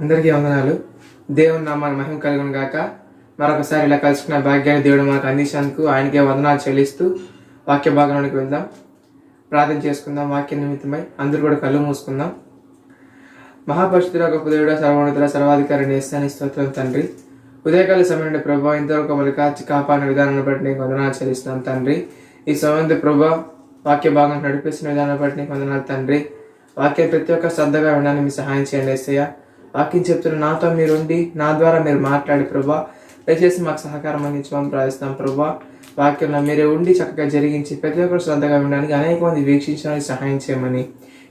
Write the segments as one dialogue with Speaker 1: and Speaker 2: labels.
Speaker 1: అందరికీ వందనాలు. దేవుని నామాన్ని మహిమ కలుగును గాక. మరొకసారి ఇలా కలుసుకున్న భాగ్యాన్ని దేవుడు మనకు అందించినందుకు ఆయనకే వందనాలు చెల్లిస్తూ వాక్య భాగంలోనికి వెళ్దాం. ప్రార్థన చేసుకుందాం. వాక్య నిమిత్తమై అందరూ కూడా కళ్ళు మూసుకుందాం. మహాపరిశుద్ధుల గొప్ప దేవుడ సర్వోన్నతుల సర్వాధికారి నేస్తాని స్తోత్రం తండ్రి. ఉదయకాల సమయంలో ప్రభా ఇంతవరకు మళ్ళీ కాచి కాపాడిన విధానాన్ని బట్టి నీకు వందనాలు చెల్లిస్తున్నాం తండ్రి. ఈ సమయంలో ప్రభా వాక్య భాగం నడిపిస్తున్న విధానాన్ని బట్టి నీకు వందనాలు తండ్రి. వాక్యం ప్రతి ఒక్క శ్రద్ధగా వినడానికి మీ సహాయం చేయండి ఏసయ్య. వాక్యం చెప్తున్న నాతో మీరుండి నా ద్వారా మీరు మాట్లాడి ప్రభా. దయచేసి మాకు సహకారం అందించమని ప్రార్థిస్తాం ప్రభా. వాక్యంలో మీరే ఉండి చక్కగా జరిగించి ప్రతి ఒక్కరు శ్రద్ధగా ఉండడానికి అనేక మంది వీక్షించడానికి సహాయం చేయమని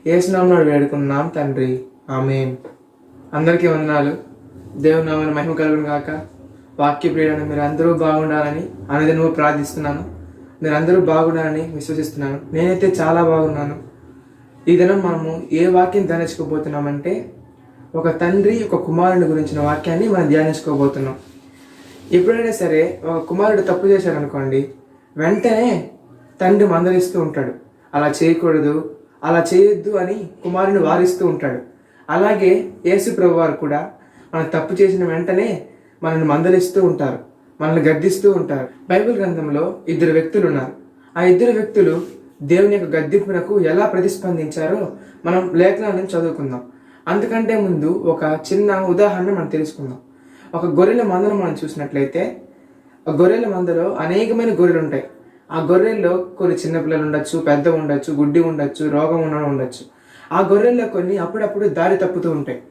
Speaker 1: ఏసునామను వేడుకున్నాం తండ్రి. ఆమె అందరికీ వందనాలు. దేవుని నామని మహిమ కలుగును గాక. వాక్య ప్రియులను మీరు అందరూ బాగుండాలని అనేది నువ్వు ప్రార్థిస్తున్నాను. మీరు అందరూ బాగుండాలని విశ్వసిస్తున్నాను. నేనైతే చాలా బాగున్నాను. ఈ దినం మనము ఏ వాక్యం ధ్యానించుకోబోతున్నామంటే ఒక తండ్రి ఒక కుమారుని గురించిన వాక్యాన్ని మనం ధ్యానించుకోబోతున్నాం. ఎప్పుడైనా సరే ఒక కుమారుడు తప్పు చేశారనుకోండి వెంటనే తండ్రి మందలిస్తూ ఉంటాడు. అలా చేయకూడదు అలా చేయొద్దు అని కుమారుని వారిస్తూ ఉంటాడు. అలాగే యేసు ప్రభువారు కూడా మనం తప్పు చేసిన వెంటనే మనల్ని మందలిస్తూ ఉంటారు మనల్ని గద్దిస్తూ ఉంటారు. బైబిల్ గ్రంథంలో ఇద్దరు వ్యక్తులు ఉన్నారు. ఆ ఇద్దరు వ్యక్తులు దేవుని యొక్క గద్దింపునకు ఎలా ప్రతిస్పందించారో మనం లేఖనాలను చదువుకుందాం. అంతకంటే ముందు ఒక చిన్న ఉదాహరణ మనం తెలుసుకుందాం. ఒక గొర్రెల మందను మనం చూసినట్లయితే ఆ గొర్రెల మందలో అనేకమైన గొర్రెలు ఉంటాయి. ఆ గొర్రెల్లో కొన్ని చిన్నపిల్లలు ఉండొచ్చు పెద్ద ఉండొచ్చు గుడ్డి ఉండొచ్చు రోగం ఉన్న ఉండొచ్చు. ఆ గొర్రెల్లో కొన్ని అప్పుడప్పుడు దారి తప్పుతూ ఉంటాయి.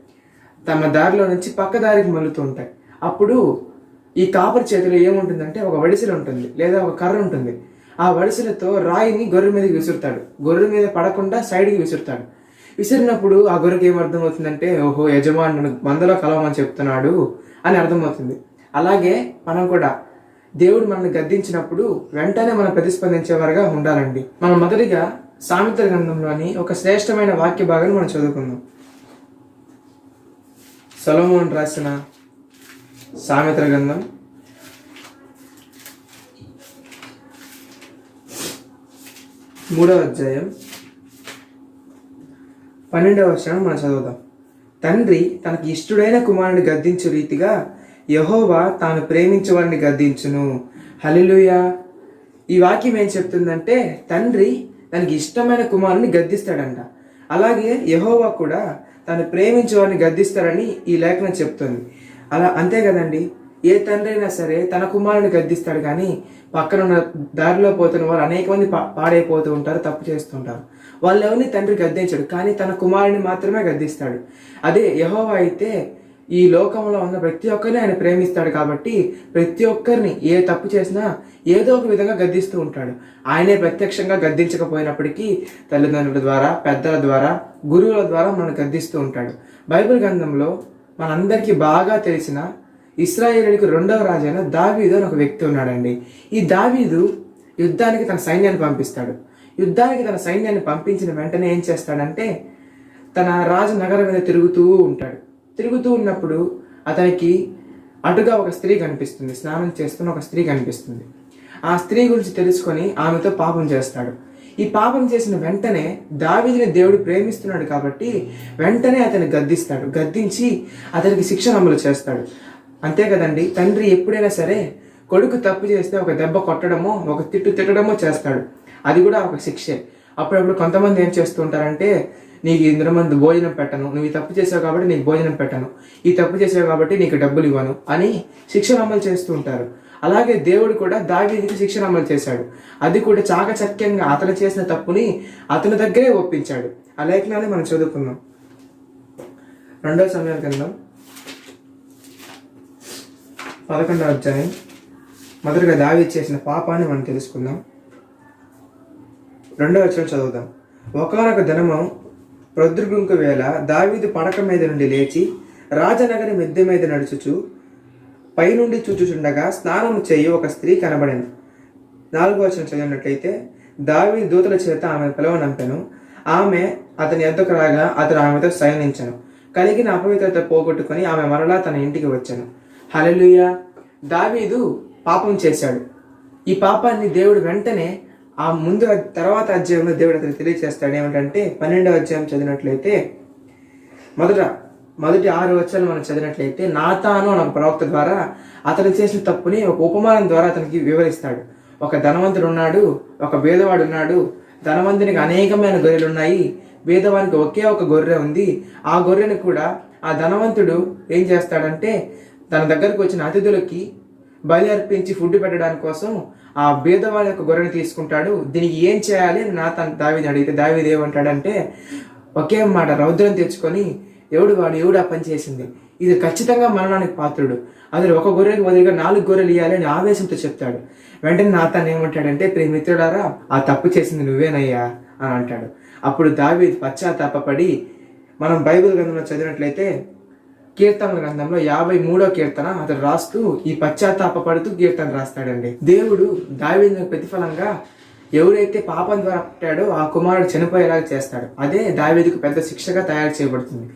Speaker 1: తమ దారిలో నుంచి పక్క దారికి మలుతూ ఉంటాయి. అప్పుడు ఈ కాపరి చేతిలో ఏముంటుందంటే ఒక వడిసెలు ఉంటుంది లేదా ఒక కర్ర ఉంటుంది. ఆ వడిసెలతో రాయిని గొర్రె మీదకి విసురుతాడు. గొర్రె మీద పడకుండా సైడ్కి విసురుతాడు. విసిరినప్పుడు ఆ గొర్రెకి ఏం అర్థమవుతుందంటే ఓహో యజమానుడు మందలో కలవమని చెప్తున్నాడు అని అర్థమవుతుంది. అలాగే మనం కూడా దేవుడు మనల్ని గద్దించినప్పుడు వెంటనే మనం ప్రతిస్పందించేవారుగా ఉండాలండి. మనం మొదటిగా సామెత గ్రంథంలోని ఒక శ్రేష్టమైన వాక్య భాగాన్ని మనం చదువుకుందాం. సొలమోన్ రాసిన సామెత గ్రంథం. మూడవ అధ్యాయం. పన్నెండవ వచనం మనం చదువుదాం. తండ్రి తనకి ఇష్టడైన కుమారుని గద్దించు రీతిగా యహోవా తాను ప్రేమించే వారిని గద్దించును. హలిలుయా ఈ వాక్యం ఏం చెప్తుందంటే తండ్రి తనకి ఇష్టమైన కుమారుని గద్దిస్తాడంట. అలాగే యహోవా కూడా తను ప్రేమించే వారిని గద్దిస్తాడని ఈ లేఖనం చెప్తుంది. అలా అంతే కదండి. ఏ తండ్రి అయినా సరే తన కుమారుని గద్దిస్తాడు కానీ పక్కన ఉన్న దారిలో పోతున్న వారు అనేక మంది పాడైపోతూ ఉంటారు తప్పు చేస్తుంటారు వాళ్ళు ఎవరిని తండ్రి గద్దించడు కానీ తన కుమారుని మాత్రమే గద్దిస్తాడు. అదే యహోవా అయితే ఈ లోకంలో ఉన్న ప్రతి ఒక్కరిని ఆయన ప్రేమిస్తాడు కాబట్టి ప్రతి ఒక్కరిని ఏ తప్పు చేసినా ఏదో ఒక విధంగా గద్దిస్తూ ఉంటాడు. ఆయనే ప్రత్యక్షంగా గద్దించకపోయినప్పటికీ తల్లిదండ్రుల ద్వారా పెద్దల ద్వారా గురువుల ద్వారా మనం గద్దిస్తూ ఉంటాడు. బైబిల్ గ్రంథంలో మనందరికీ బాగా తెలిసిన ఇస్రాయేలుడికి రెండవ రాజైన దావీదు అని ఒక వ్యక్తి ఉన్నాడండి. ఈ దావీదు యుద్ధానికి తన సైన్యాన్ని పంపిస్తాడు. యుద్ధానికి తన సైన్యాన్ని పంపించిన వెంటనే ఏం చేస్తాడంటే తన రాజు నగరం మీద తిరుగుతూ ఉంటాడు. తిరుగుతూ ఉన్నప్పుడు అతనికి అటుగా ఒక స్త్రీ కనిపిస్తుంది. స్నానం చేస్తున్న ఒక స్త్రీ కనిపిస్తుంది. ఆ స్త్రీ గురించి తెలుసుకొని ఆమెతో పాపం చేస్తాడు. ఈ పాపం చేసిన వెంటనే దావీదిని దేవుడు ప్రేమిస్తున్నాడు కాబట్టి వెంటనే అతన్ని గద్దిస్తాడు. గద్దించి అతనికి శిక్షణ అమలు చేస్తాడు. అంతే కదండి. తండ్రి ఎప్పుడైనా సరే కొడుకు తప్పు చేస్తే ఒక దెబ్బ కొట్టడమో ఒక తిట్టు తిట్టడమో చేస్తాడు. అది కూడా ఒక శిక్షే. అప్పుడప్పుడు కొంతమంది ఏం చేస్తుంటారంటే నీకు ఇందులో మంది భోజనం పెట్టను. నువ్వు ఈ తప్పు చేసావు కాబట్టి నీకు భోజనం పెట్టను. ఈ తప్పు చేసావు కాబట్టి నీకు డబ్బులు ఇవ్వను అని శిక్షణ అమలు చేస్తూ ఉంటారు అలాగే దేవుడు కూడా దావీదికి శిక్షణ అమలు చేశాడు. అది కూడా చాకచక్యంగా అతను చేసిన తప్పుని అతని దగ్గరే ఒప్పించాడు. ఆ లేఖనాన్ని మనం చదువుకుందాం. రెండో సమయం కిందం పదకొండవ అధ్యాయం. మొదటగా దావి చేసిన పాపాన్ని మనం తెలుసుకుందాం. రెండవ వచ్చిన చదువుదాం. ఒకనొక దినము ప్రొద్దుగుంకు వేళ దావీదు పడక మీద నుండి లేచి రాజనగరి మిద్దె మీద నడుచుచు పైనుండి చూచుచుండగా స్నానము చేయి ఒక స్త్రీ కనబడింది. నాలుగో వచ్చిన చదివినట్లయితే దావీ దూతల చేత ఆమె పిలవనంపెను ఆమె అతని ఎద్దకు రాగా అతను ఆమెతో శయనించను. కలిగిన అపవిత్రత పోగొట్టుకుని ఆమె మరలా తన ఇంటికి వచ్చాను. హలలుయ దావీదు పాపం చేశాడు. ఈ పాపాన్ని దేవుడు వెంటనే ఆ ముందు తర్వాత అధ్యాయంలో దేవుడు అతను తెలియజేస్తాడు ఏమిటంటే పన్నెండవ అధ్యాయం చదివినట్లయితే మొదట మొదటి ఆరు వచ్చాలు మనం చదివినట్లయితే నాతాను అని ఒక ప్రవక్త ద్వారా అతను చేసిన తప్పుని ఒక ఉపమానం ద్వారా అతనికి వివరిస్తాడు. ఒక ధనవంతుడు ఉన్నాడు ఒక భేదవాడు ఉన్నాడు ధనవంతునికి అనేకమైన గొర్రెలు ఉన్నాయి భేదవానికి ఒకే ఒక గొర్రె ఉంది ఆ గొర్రెని కూడా ఆ ధనవంతుడు ఏం చేస్తాడంటే తన దగ్గరకు వచ్చిన అతిథులకి బలి అర్పించి ఫుడ్ పెట్టడానికి కోసం ఆ భేదవాడి యొక్క గొర్రెని తీసుకుంటాడు. దీనికి ఏం చేయాలి అని నా తన దావీది అడిగితే దావీది ఏమంటాడంటే ఒకే మాట రౌద్రం తెచ్చుకొని ఎవడు వాడు ఎవడు ఆ పని చేసింది? ఇది ఖచ్చితంగా మరణానికి పాత్రుడు. అందులో ఒక గొర్రెకి బదులుగా నాలుగు గొర్రెలు ఇవ్వాలి అని ఆవేశంతో చెప్తాడు. వెంటనే నా తను ఏమంటాడంటే ప్రియ మిత్రుడారా ఆ తప్పు చేసింది నువ్వేనయ్యా అని అంటాడు. అప్పుడు దావీద్ పశ్చాత్తాపడి మనం బైబిల్ గ్రంథంలో చదివినట్లయితే కీర్తనల గ్రంథంలో యాభై మూడో కీర్తన అతడు రాస్తూ ఈ పశ్చాత్తాపడుతూ కీర్తన రాస్తాడండి. దేవుడు దావీదు ప్రతిఫలంగా ఎవరైతే పాపం ద్వారా పుట్టాడో ఆ కుమారుడు చనిపోయేలాగా చేస్తాడు. అదే దావీదుకు పెద్ద శిక్షగా తయారు చేయబడుతుంది.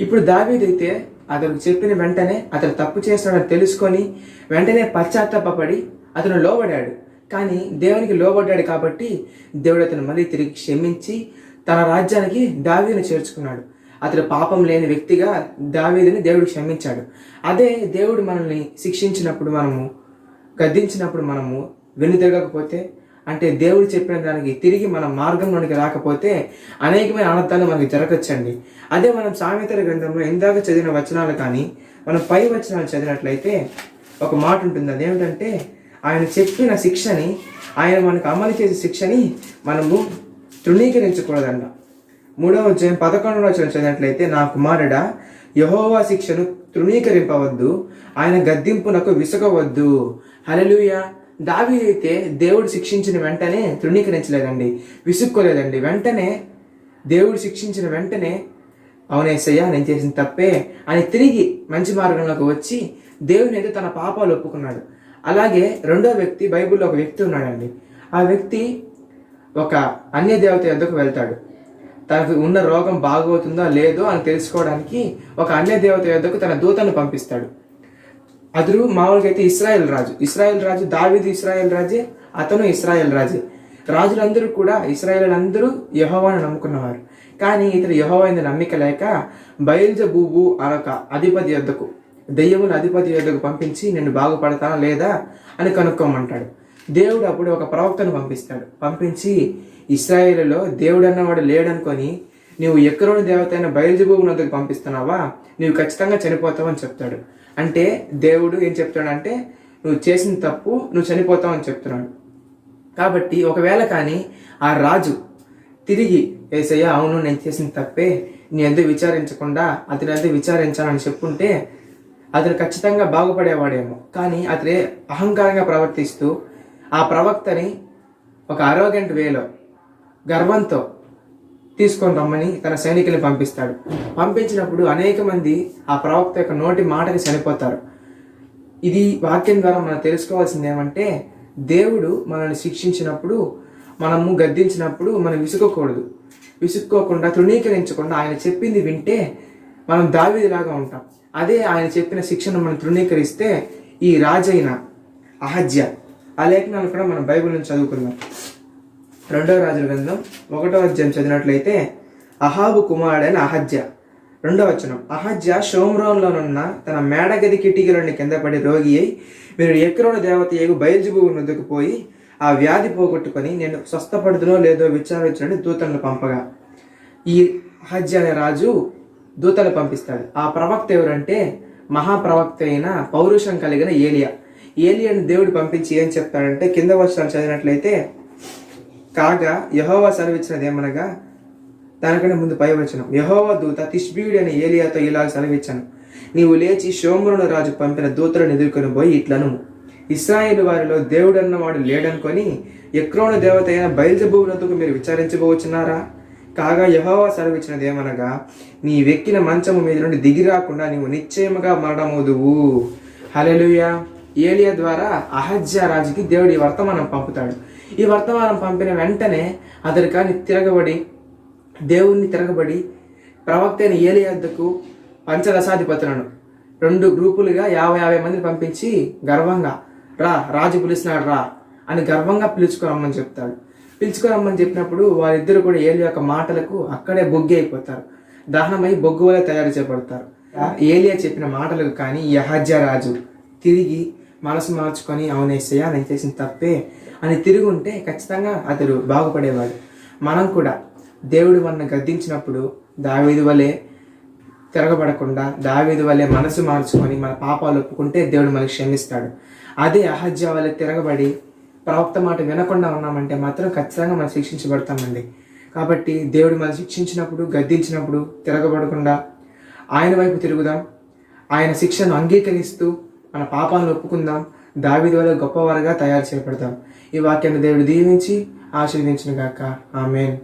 Speaker 1: ఇప్పుడు దావీదు అయితే అతను చెప్పిన వెంటనే అతను తప్పు చేస్తున్నాడని తెలుసుకొని వెంటనే పశ్చాత్తాపడి అతను లోబడాడు. కానీ దేవునికి లోబడ్డాడు కాబట్టి దేవుడు అతను మళ్ళీ తిరిగి క్షమించి తన రాజ్యానికి దావీదుని చేర్చుకున్నాడు. అతడు పాపం లేని వ్యక్తిగా దావీదిని దేవుడు క్షమించాడు. అదే దేవుడు మనల్ని శిక్షించినప్పుడు మనము గద్దించినప్పుడు మనము వెనుతిరగకపోతే అంటే దేవుడు చెప్పిన దానికి తిరిగి మన మార్గంలోనికి రాకపోతే అనేకమైన అనర్థాలు మనకి జరగచ్చండి. అదే మనం సామెతల గ్రంథంలో ఇందాక చదివిన వచనాలు కానీ మనం పై వచనాలు చదివినట్లయితే ఒక మాట ఉంటుంది. అదేమిటంటే ఆయన చెప్పిన శిక్షని ఆయన మనకు అమలు చేసే శిక్షని మనము తృణీకరించకూడదంట. మూడవ అధ్యాయం పదకొండవ వచనం చదివినట్లయితే నా కుమారుడా యహోవా శిక్షను తృణీకరింపవద్దు ఆయన గద్దింపునకు విసగవద్దు. హలలుయ దావీదైతే దేవుడు శిక్షించిన వెంటనే తృణీకరించలేదండి విసుక్కోలేదండి. వెంటనే దేవుడు శిక్షించిన వెంటనే అవునేసయ్యా నేను చేసిన తప్పే అని తిరిగి మంచి మార్గంలోకి వచ్చి దేవుని అయితే తన పాపాలు ఒప్పుకున్నాడు. అలాగే రెండో వ్యక్తి బైబిల్లో ఒక వ్యక్తి ఉన్నాడండి. ఆ వ్యక్తి ఒక అన్య దేవత యొద్దకు వెళ్తాడు. తనకు ఉన్న రోగం బాగవుతుందా లేదో అని తెలుసుకోవడానికి ఒక అన్య దేవత యొద్దకు తన దూతను పంపిస్తాడు. అతడు మామూలుగా అయితే ఇస్రాయెల్ రాజు. ఇస్రాయెల్ రాజు దావిది ఇస్రాయెల్ రాజే అతను ఇస్రాయెల్ రాజే. రాజులందరూ కూడా ఇస్రాయేల్ అందరూ యహోవాను నమ్ముకున్నవారు. కానీ ఇతడు యహోవైన నమ్మిక లేక బయల్జబూబు అనొక అధిపతి యొద్దకు దెయ్యముల అధిపతి యొద్దకు పంపించి నేను బాగుపడతానా లేదా? అని కనుక్కోమంటాడు. దేవుడు అప్పుడు ఒక ప్రవక్తను పంపిస్తాడు. పంపించి ఇస్రాయేల్లో దేవుడు అన్నవాడు లేడనుకొని నీవు ఎక్కడోని దేవత అయిన బయలుజబూబు పంపిస్తున్నావా? నీవు ఖచ్చితంగా చనిపోతావు అని చెప్తాడు. అంటే దేవుడు ఏం చెప్తాడంటే నువ్వు చేసిన తప్పు నువ్వు చనిపోతావు అని చెప్తున్నాడు. కాబట్టి ఒకవేళ కానీ ఆ రాజు తిరిగి ఏసయ్య అవును నేను చేసిన తప్పే నీ ఎందుకు విచారించకుండా అతని ఎందుకు విచారించాలని చెప్పుంటే అతను ఖచ్చితంగా బాగుపడేవాడేమో. కానీ అతనే అహంకారంగా ప్రవర్తిస్తూ ఆ ప్రవక్తని ఒక అరోగెంట్ వేలో గర్వంతో తీసుకొని రమ్మని తన సైనికుల్ని పంపిస్తాడు. పంపించినప్పుడు అనేక మంది ఆ ప్రవక్త యొక్క నోటి మాటకి చనిపోతారు. ఇది వాక్యం ద్వారా మనం తెలుసుకోవాల్సింది ఏమంటే దేవుడు మనల్ని శిక్షించినప్పుడు మనము గద్దించినప్పుడు మనం విసుగకూడదు. విసుక్కోకుండా తృణీకరించకుండా ఆయన చెప్పింది వింటే మనం దావిదిలాగా ఉంటాం. అదే ఆయన చెప్పిన శిక్షను మనం తృణీకరిస్తే ఈ రాజైన అహజ్య ఆ లేఖనాన్ని కూడా మనం బైబిల్ నుంచి చదువుకుందాం. రెండవ రాజుల గ్రంథం ఒకటో అధ్యాయం చదివినట్లయితే అహాబు కుమారుడైన అహజ్య రెండవ వచనం అహజ్య షోమ్రోన్లోనున్న తన మేడగది కిటికీలోని కింద పడి రోగి అయి మీరు ఎక్కడోని దేవత ఏగు బయలుజుబు పోయి ఆ వ్యాధి పోగొట్టుకొని నేను స్వస్థపడుతునో లేదో విచారించడానికి దూతలను పంపగా. ఈ అహజ్య అనే రాజు దూతలు పంపిస్తాడు. ఆ ప్రవక్త ఎవరంటే మహాప్రవక్త అయిన పౌరుషం కలిగిన ఏలియా. ఏలియన్ దేవుడు పంపించి ఏం చెప్తాడంటే కింద వర్షాలు చదివినట్లయితే కాగా యహోవా సెలవిచ్చినది ఏమనగా దానికంటే ముందు పై వచనం యహోవా దూత తిష్బీయుడు అనే ఏలియాతో ఇలా సెలవిచ్చాను. నీవు లేచి షోమ్రును రాజు పంపిన దూతలను ఎదుర్కొని పోయి ఇట్లను ఇస్రాయేల్ వారిలో దేవుడన్నవాడు లేడనుకొని ఎక్రోణ దేవత అయిన బయలుజబూబులతో మీరు విచారించబోచున్నారా? కాగా యహోవా సెలవిచ్చినది ఏమనగా నీ వెక్కిన మంచము మీద నుండి దిగి రాకుండా నీవు నిశ్చయముగా మరణమవుదువు. హలెలుయా ఏలియా ద్వారా అహజ్య రాజుకి దేవుడు ఈ వర్తమానం పంపుతాడు. ఈ వర్తమానం పంపిన వెంటనే అతడు కానీ తిరగబడి దేవుణ్ణి తిరగబడి ప్రవక్త అయిన ఏలియాద్దకు పంచదశాధిపతులను రెండు గ్రూపులుగా యాభై యాభై మందిని పంపించి గర్వంగా రా రాజు పిలిచినాడు రా అని గర్వంగా పిలుచుకోరమ్మని చెప్తాడు. పిలుచుకోరమ్మని చెప్పినప్పుడు వారిద్దరు కూడా ఏలి యొక్క మాటలకు అక్కడే బొగ్గి అయిపోతారు. దహనమై బొగ్గు వల్ల తయారు చేయబడతారు. ఏలియా చెప్పిన మాటలకు కానీ యహజ్య రాజు తిరిగి మనసు మార్చుకొని అవునేసయ్యా నేను చేసిన తప్పే అని తిరిగి ఉంటే ఖచ్చితంగా అతడు బాగుపడేవాడు. మనం కూడా దేవుడు మన గద్దించినప్పుడు దావేది వలె తిరగబడకుండా దావేది వలె మనసు మార్చుకొని మన పాపాలు ఒప్పుకుంటే దేవుడు మనకి క్షమిస్తాడు. అదే అహజ్య వలె తిరగబడి ప్రవక్త మాట వినకుండా ఉన్నామంటే మాత్రం ఖచ్చితంగా మనం శిక్షించబడతామండి. కాబట్టి దేవుడు మనం శిక్షించినప్పుడు గద్దించినప్పుడు తిరగబడకుండా ఆయన వైపు తిరుగుదాం. ఆయన శిక్షను అంగీకరిస్తూ మన పాపాలను ఒప్పుకుందాం. దావిది వల్ల గొప్పవారుగా తయారు చేయబడతాం. ఈ వాక్యాన్ని దేవుడు దీవించి ఆశీర్వదించిన గాక ఆమెన్.